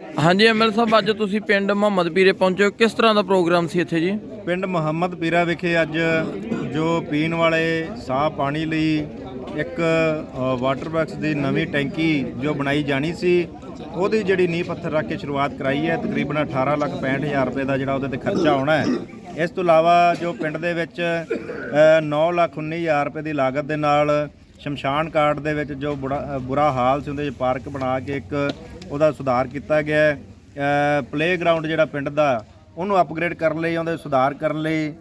ਹਾਂਜੀ ਐਮਐਲ ਸਾਹਿਬ, ਅੱਜ ਤੁਸੀਂ ਪਿੰਡ ਮੁਹੰਮਦ ਪੀਰੇ ਪਹੁੰਚੇ ਹੋ। ਕਿਸ ਤਰ੍ਹਾਂ ਦਾ ਪ੍ਰੋਗਰਾਮ ਸੀ ਇੱਥੇ ਜੀ? ਪਿੰਡ ਮੁਹੰਮਦ ਪੀਰਾ ਵਿਖੇ ਅੱਜ ਜੋ ਪੀਣ ਵਾਲੇ ਸਾਫ਼ ਪਾਣੀ ਲਈ ਇੱਕ ਵਾਟਰ ਵਰਕਸ ਦੀ ਨਵੀਂ ਟੈਂਕੀ ਜੋ ਬਣਾਈ ਜਾਣੀ ਸੀ, ਉਹਦੀ ਜਿਹੜੀ ਨੀਂਹ ਪੱਥਰ ਰੱਖ ਕੇ ਸ਼ੁਰੂਆਤ ਕਰਾਈ ਹੈ, ਤਕਰੀਬਨ 18 ਲੱਖ 65 ਹਜ਼ਾਰ ਰੁਪਏ ਦਾ ਜਿਹੜਾ ਉਹਦੇ ਤੇ ਖਰਚਾ ਆਉਣਾ ਹੈ। ਇਸ ਤੋਂ ਇਲਾਵਾ ਜੋ ਪਿੰਡ ਦੇ ਵਿੱਚ 9 ਲੱਖ 19 ਹਜ਼ਾਰ ਰੁਪਏ ਦੀ ਲਾਗਤ ਦੇ ਨਾਲ ਸ਼ਮਸ਼ਾਨ ਘਾਟ ਦੇ ਵਿੱਚ ਜੋ ਬੁਰਾ ਹਾਲ ਸੀ ਉਹਦੇ ਵਿੱਚ ਪਾਰਕ ਬਣਾ ਕੇ ਇੱਕ ਉਹਦਾ ਸੁਧਾਰ ਕੀਤਾ ਗਿਆ ਹੈ। ਪਲੇਗਰਾਉਂਡ ਜਿਹੜਾ ਪਿੰਡ ਦਾ ਉਹਨੂੰ ਅਪਗ੍ਰੇਡ ਕਰਨ ਲਈ ਉਹਦੇ ਸੁਧਾਰ ਕਰਨ ਲਈ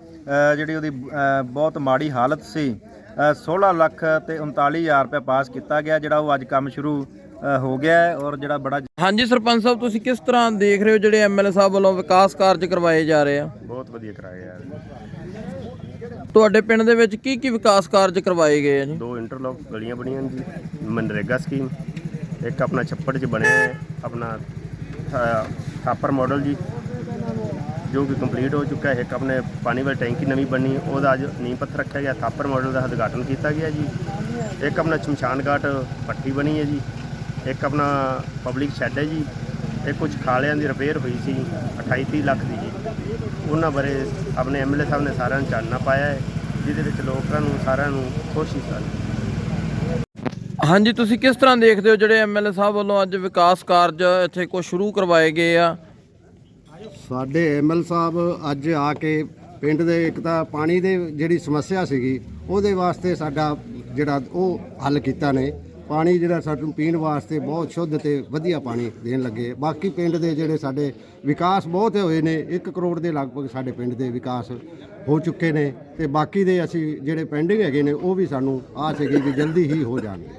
ਜਿਹੜੀ ਉਹਦੀ ਬਹੁਤ ਮਾੜੀ ਹਾਲਤ ਸੀ। ਅ, 16 ਲੱਖ ਤੇ 39000 ਰੁਪਏ ਪਾਸ ਕੀਤਾ ਗਿਆ ਜਿਹੜਾ ਉਹ ਅੱਜ ਕੰਮ ਸ਼ੁਰੂ ਹੋ ਗਿਆ ਹੈ ਔਰ ਜਿਹੜਾ ਬੜਾ ਹਾਂਜੀ ਸਰਪੰਚ ਸਾਹਿਬ ਤੁਸੀਂ ਕਿਸ ਤਰ੍ਹਾਂ ਦੇਖ ਰਹੇ ਹੋ ਜਿਹੜੇ ਐਮਐਲਏ ਸਾਹਿਬ ਵੱਲੋਂ ਵਿਕਾਸ ਕਾਰਜ ਕਰਵਾਏ ਜਾ ਰਹੇ ਆ? ਬਹੁਤ ਵਧੀਆ ਕਰਾਇਆ ਯਾਰ ਤੁਹਾਡੇ ਪਿੰਡ ਦੇ ਵਿੱਚ ਕੀ ਕੀ ਵਿਕਾਸ ਕਾਰਜ ਕਰਵਾਏ ਗਏ ਆ ਜੀ? ਦੋ ਇੰਟਰਲੌਕ ਗਲੀਆਂ ਬਣੀਆਂ ਨੇ ਜੀ, ਮਨਰੇਗਾ ਸਕੀਮ, ਇੱਕ ਆਪਣਾ ਛੱਪੜ 'ਚ ਬਣਿਆ ਹੈ, ਆਪਣਾ ਥਾ- ਥਾਪਰ ਮਾਡਲ ਜੀ, ਜੋ ਕਿ ਕੰਪਲੀਟ ਹੋ ਚੁੱਕਾ ਹੈ, ਇੱਕ ਆਪਣੇ ਪਾਣੀ ਵਾਲੀ ਟੈਂਕੀ ਨਵੀਂ ਬਣੀ, ਉਹਦਾ ਅੱਜ ਨੀਂਹ ਪੱਥਰ ਰੱਖਿਆ ਗਿਆ, ਥਾਪਰ ਮਾਡਲ ਦਾ ਉਦਘਾਟਨ ਕੀਤਾ ਗਿਆ ਜੀ। ਇੱਕ ਆਪਣਾ ਸ਼ਮਸ਼ਾਨ ਘਾਟ ਪੱਟੀ ਬਣੀ ਹੈ ਜੀ, ਇੱਕ ਆਪਣਾ ਪਬਲਿਕ ਸ਼ੈੱਡ ਹੈ ਜੀ ਇਹ ਕੁਝ ਖਾਲਿਆਂ ਦੀ ਰਿਪੇਅਰ ਹੋਈ ਸੀ 28 30 ਲੱਖ ਦੀ ਜੀ। ਉਹਨਾਂ ਬਾਰੇ ਆਪਣੇ ਐਮਐਲਏ ਸਾਹਿਬ ਨੇ ਸਾਰਿਆਂ ਨੂੰ ਚਾਨਣਾ ਪਾਇਆ ਹੈ ਜਿਹਦੇ ਵਿੱਚ ਲੋਕਾਂ ਨੂੰ ਸਾਰਿਆਂ ਨੂੰ ਖੁਸ਼ੀ ਸਨ ਹਾਂਜੀ ਤੁਸੀਂ ਕਿਸ ਤਰ੍ਹਾਂ ਦੇਖਦੇ ਹੋ ਜਿਹੜੇ ਐਮਐਲਏ ਸਾਹਿਬ ਵੱਲੋਂ ਅੱਜ ਵਿਕਾਸ ਕਾਰਜ ਇੱਥੇ ਕੁਝ ਸ਼ੁਰੂ ਕਰਵਾਏ ਗਏ ਆ? ਸਾਡੇ ਐਮਐਲ ਸਾਹਿਬ ਅੱਜ ਆ ਕੇ ਪਿੰਡ ਦੇ ਇੱਕ ਤਾਂ ਪਾਣੀ ਦੇ ਜਿਹੜੀ ਸਮੱਸਿਆ ਸੀਗੀ ਉਹਦੇ ਵਾਸਤੇ ਸਾਡਾ ਜਿਹੜਾ ਉਹ ਹੱਲ ਕੀਤਾ ਨੇ। ਪਾਣੀ ਜਿਹੜਾ ਸਾਨੂੰ ਪੀਣ ਵਾਸਤੇ ਬਹੁਤ ਸ਼ੁੱਧ ਤੇ ਵਧੀਆ ਪਾਣੀ ਦੇਣ ਲੱਗੇ। ਬਾਕੀ ਪਿੰਡ ਦੇ ਜਿਹੜੇ ਸਾਡੇ ਵਿਕਾਸ ਬਹੁਤ ਹੋਏ ਨੇ 1 ਕਰੋੜ ਦੇ ਲਗਭਗ ਸਾਡੇ ਪਿੰਡ ਦੇ ਵਿਕਾਸ ਹੋ ਚੁੱਕੇ ਨੇ ਤੇ ਬਾਕੀ ਦੇ ਅਸੀਂ ਜਿਹੜੇ ਪੈਂਡਿੰਗ ਹੈਗੇ ਨੇ, ਉਹ ਵੀ ਸਾਨੂੰ ਆਸ ਹੈਗੀ ਕਿ ਜਲਦੀ ਹੀ ਹੋ ਜਾਣਗੇ।